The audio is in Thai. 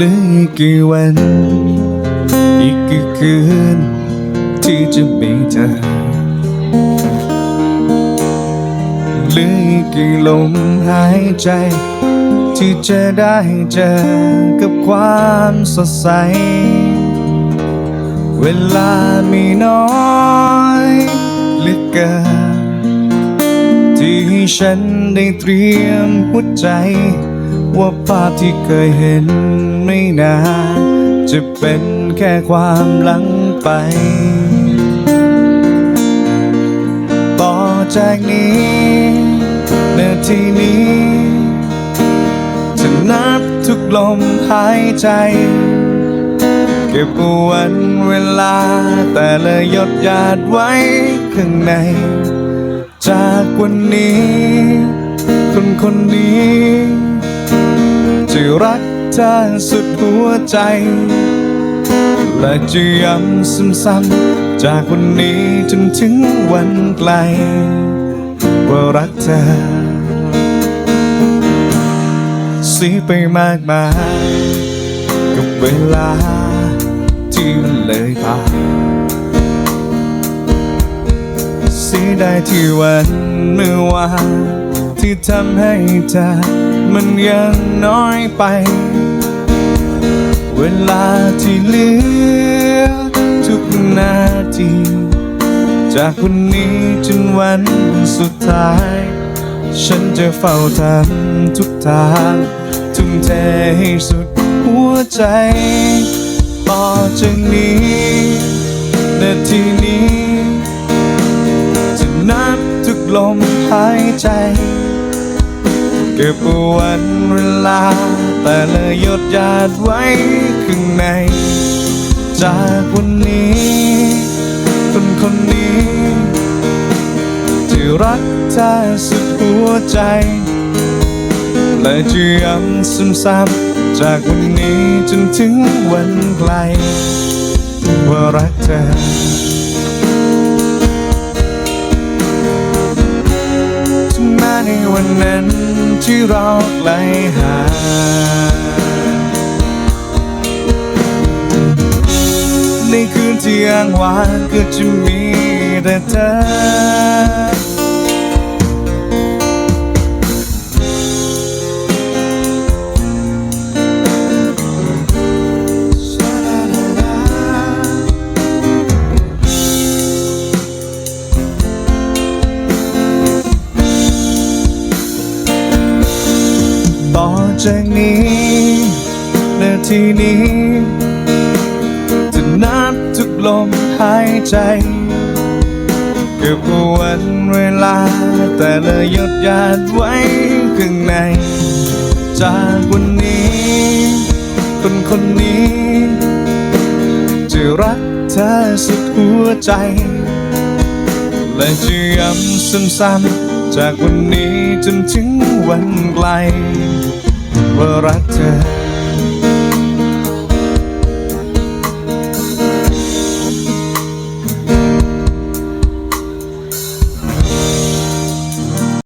ลือกี่วัน อีกกี่คืน ที่จะมีเธอเหลืออีกกี่ลมหายใจ ที่จะได้เจอกับความสดใส เวลามีน้อยเหลือเกินที่ฉันได้เตรียมหัวใจ ว่าภาพที่เคยเห็นไม่นานจะเป็นแค่ความหลังไป ต่อจากนี้นาทีนี้ จะนับทุกลมหายใจ เก็บวันเวลา แต่ละหยดหยาดไว้ข้างใน จากวันนี้ คนคนนี้ จะรักเธอสุดหัวใจ และจะย้ำซ้ำๆจากวันนี้จนถึงวันไกล ว่ารักเธอสีไปมากมายกับเวลาที่มันเลยผ่านเสียดายที่วันเมื่อวานที่ทำให้เธอ มันยังน้อยไป เวลาที่เหลือ ทุกนาที จากวันนี้จนวันสุดท้าย ฉันจะเฝ้าทำทุกทางทุ่มเทให้สุดหัวใจ ต่อจากนี้นาทีนี้ จะนับทุกลมหายใจ เก็บวันเวลา แต่ละหยดหยาดไว้ข้างใน จากวันนี้ คนคนนี้จะรักเธอสุดหัวใจ และจะย้ำซ้ำๆจากวันนี้จนถึงวันไกลว่ารักเธอ แม้ในวันนั้นที่เราไกลห่างในคืนที่อ้างว้างก็จะมีแต่เธอ จากนี้นาทีนี้ จะนับทุกลมหายใจเก็บวันเวลา แต่ละหยดหยาดไว้ข้างใน จากวันนี้ คนคนนี้ จะรักเธอสุดหัวใจ และจะย้ำซ้ำๆจากวันนี้จนถึงวันไกล รักเธอ